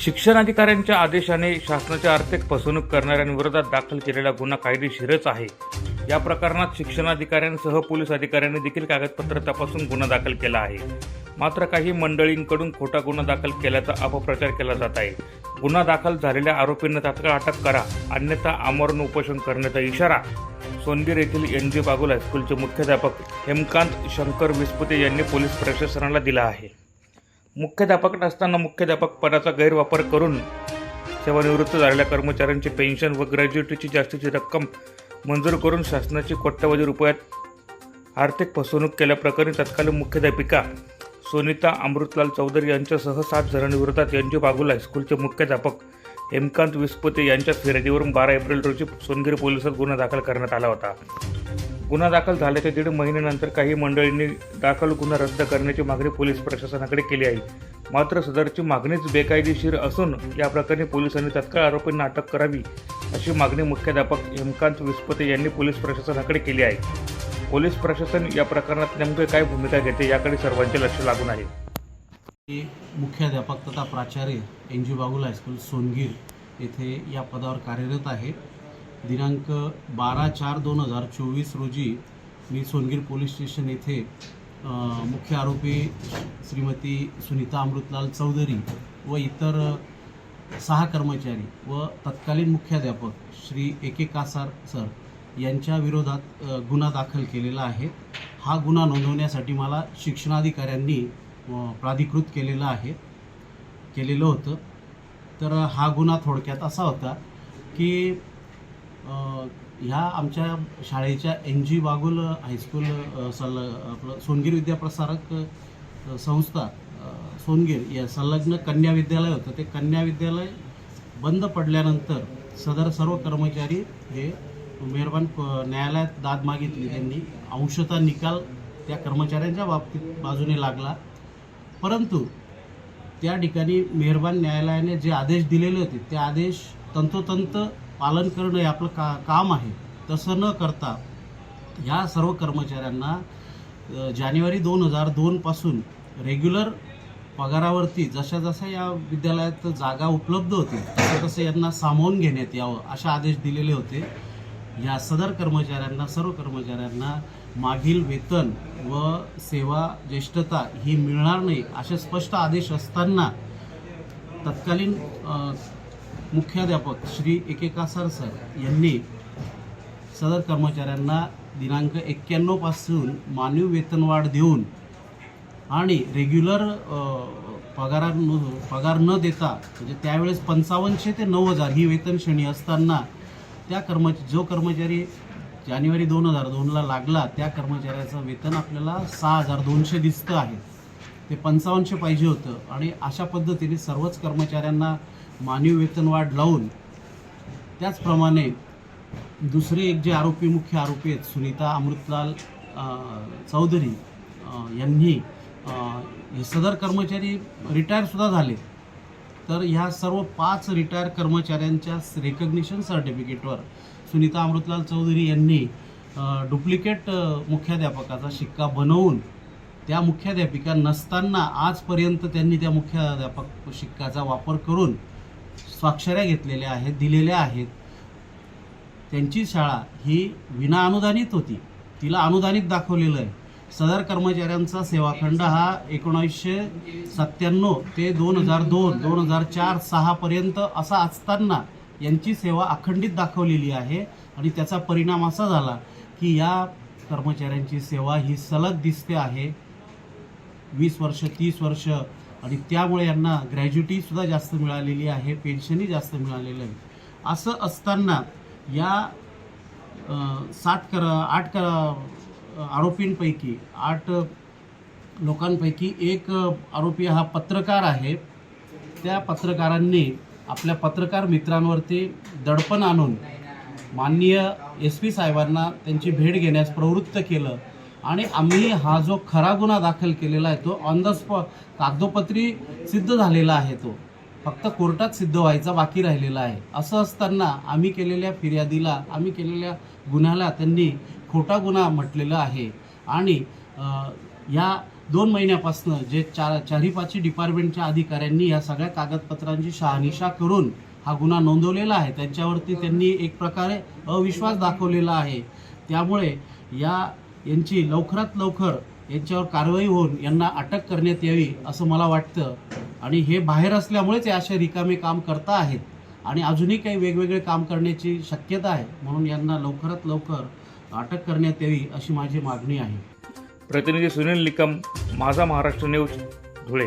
शिक्षणाधिकाऱ्यांच्या आदेशाने शासनाच्या आर्थिक फसवणूक करणाऱ्यांविरोधात दाखल केलेला गुन्हा कायदेशीरच आहे. या प्रकरणात शिक्षणाधिकाऱ्यांसह पोलीस अधिकाऱ्यांनी देखील कागदपत्र तपासून गुन्हा दाखल केला आहे. मात्र काही मंडळींकडून खोटा गुन्हा दाखल केल्याचा अपप्रचार केला जात आहे. गुन्हा दाखल झालेल्या आरोपींना तात्काळ अटक करा अन्यथा आमरण उपोषण करण्याचा इशारा सोनगीर येथील एन जी बागुल हायस्कूलचे मुख्याध्यापक हेमकांत शंकर विस्पुते यांनी पोलीस प्रशासनाला दिला आहे. मुख्याध्यापक नसताना मुख्याध्यापक पदाचा गैरवापर करून सेवानिवृत्त झालेल्या कर्मचाऱ्यांची पेन्शन व ग्रॅज्युएटीची जास्तीची रक्कम मंजूर करून शासनाची कोट्यवधी रुपयात आर्थिक फसवणूक केल्याप्रकरणी तत्कालीन मुख्याध्यापिका सोनिता अमृतलाल चौधरी यांच्यासह सात जणांविरोधात एन जी बागुल हायस्कूलचे मुख्याध्यापक हेमकांत विस्पुते यांच्या फिर्यादीवरून बारा एप्रिल रोजी सोनगिरी पोलिसात गुन्हा दाखल करण्यात आला होता. गुन्हा दाखल झाल्याच्या दीड महिन्यानंतर काही मंडळींनी दाखल गुन्हा रद्द करण्याची मागणी पोलीस प्रशासनाकडे केली आहे. मात्र सदरची मागणीच बेकायदेशीर असून या प्रकरणी पोलिसांनी तत्काळ आरोपींना अटक करावी अशी मागणी मुख्याध्यापक हेमकांत विस्पते यांनी पोलीस प्रशासनाकडे केली आहे. पोलीस प्रशासन या प्रकरणात नेमके काय भूमिका घेते याकडे सर्वांचे लक्ष लागून आहे. मुख्याध्यापक तथा प्राचार्य N G Bagul high school Songir येथे या पदावर कार्यरत आहे. दिनांक बारा चार दोन हजार चोवीस रोजी मी सोनगीर पोलीस स्टेशन येथे मुख्य आरोपी श्रीमती सुनीता अमृतलाल चौधरी व इतर सहा कर्मचारी व तत्कालीन मुख्याध्यापक Shri A K Kasar sir यांच्या विरोधात गुन्हा दाखल केलेला आहे. हा गुन्हा नोंदवण्यासाठी मला शिक्षणाधिकाऱ्यांनी प्राधिकृत केलेलं आहे केलेलं होतं. तर हा गुन्हा थोडक्यात असा होता की ह्या आमच्या शाळेच्या एन जी बागुल हायस्कूल सल्ल सल आपलं सोनगीर विद्याप्रसारक संस्था सोनगीर या संलग्न कन्या विद्यालय होतं. ते कन्या विद्यालय बंद पडल्यानंतर सदर सर्व कर्मचारी हे मेहरबान प- न्यायालयात दाद मागितली. त्यांनी अंशतः निकाल त्या कर्मचाऱ्यांच्या बाबतीत बाजूने लागला. परंतु त्या ठिकाणी मेहरबान न्यायालयाने जे आदेश दिलेले होते ते आदेश तंतोतंत पालन करणं हे आपलं का काम आहे. तसं न करता या सर्व कर्मचाऱ्यांना जानेवारी दोन हजार दोनपासून रेग्युलर पगारावरती जशा जशा या विद्यालयात जागा उपलब्ध होती तसं तसं यांना सामावून घेण्यात यावं असे आदेश दिलेले होते. या सदर कर्मचाऱ्यांना सर्व कर्मचाऱ्यांना मागील वेतन व सेवा ज्येष्ठता ही मिळणार नाही असे स्पष्ट आदेश असताना तत्कालीन मुख्याध्यापक श्री एकेका के कासार सर यांनी सदर कर्मचाऱ्यांना दिनांक एक्क्याण्णवपासून मानवी वेतनवाढ देऊन आणि रेग्युलर पगार पगार न देता म्हणजे त्यावेळेस पंचावन्नशे ते नऊ हजार ही वेतन श्रेणी असताना त्या कर्म जो कर्मचारी जानेवारी दोन हजार दोनला लागला त्या कर्मचाऱ्याचं वेतन आपल्याला सहा हजार दोनशे दिसतं आहे. ते पंचावन्नशे पाहिजे होतं आणि अशा पद्धतीने सर्वच कर्मचाऱ्यांना मानवी वेतनवाढ लावून त्याचप्रमाणे दुसरे एक जे आरोपी मुख्य आरोपी आहेत सुनीता अमृतलाल चौधरी यांनी हे सदर कर्मचारी रिटायरसुद्धा झाले. तर ह्या सर्व पाच रिटायर कर्मचाऱ्यांच्या रेकग्निशन सर्टिफिकेटवर सुनीता अमृतलाल चौधरी यांनी डुप्लिकेट मुख्याध्यापकाचा शिक्का बनवून त्या मुख्याध्यापिका नसताना आजपर्यंत त्यांनी त्या मुख्याध्यापक शिक्काचा वापर करून स्वाक्षऱ्या घेतलेल्या आहेत दिलेल्या आहेत. त्यांची शाळा ही विना अनुदानित होती. तिला अनुदानित दाखवलेलं आहे. सदर कर्मचाऱ्यांचा सेवाखंड हा एकोणीसशे सत्त्याण्णव ते दोन हजार दोन दोन हजार चार सहापर्यंत असा असताना यांची सेवा अखंडित दाखवलेली आहे आणि त्याचा परिणाम असा झाला की या कर्मचाऱ्यांची सेवा ही सलग दिसते आहे. वीस वर्ष तीस वर्ष आणि त्यामुळे यांना ग्रॅज्युटीसुद्धा जास्त मिळालेली आहे पेन्शनही जास्त मिळालेलं आहे. असं असताना या सात कर आठ कर आरोपींपैकी आठ लोकांपैकी एक आरोपी हा पत्रकार आहे. त्या पत्रकारांनी आपल्या पत्रकार मित्रांवरती दडपण आणून माननीय एस पी साहेबांना त्यांची भेट घेण्यास प्रवृत्त केलं. आणि आम्ही हा जो खरा गुन्हा दाखल केलेला आहे तो ऑन द स्पॉट कागदोपत्री सिद्ध झालेला आहे तो. फक्त कोर्टात सिद्ध व्हायचा बाकी राहिलेला आहे. असं असताना आम्ही केलेल्या फिर्यादीला आम्ही केलेल्या गुन्ह्याला त्यांनी खोटा गुन्हा म्हटलेला आहे. आणि या दोन महिन्यापासून जे चार चारी पाचही डिपार्टमेंटच्या अधिकाऱ्यांनी या सगळ्या कागदपत्रांची शहानिशा करून हा गुन्हा नोंदवलेला आहे. त्यांच्यावरती त्यांनी एक प्रकारे अविश्वास दाखवलेला आहे. त्यामुळे या यांची लवकरात लवकर यांच्यावर कारवाई होऊन यांना अटक करण्यात यावी असं मला वाटतं. आणि हे बाहेर असल्यामुळेच हे असे रिकामे काम करता आहेत. आणि अजूनही काही वेगवेगळे काम करण्याची शक्यता आहे. म्हणून यांना लवकरात लवकर अटक करण्यात यावी अशी माझी मागणी आहे. प्रतिनिधी सुनील निकम माझा महाराष्ट्र न्यूज धुळे.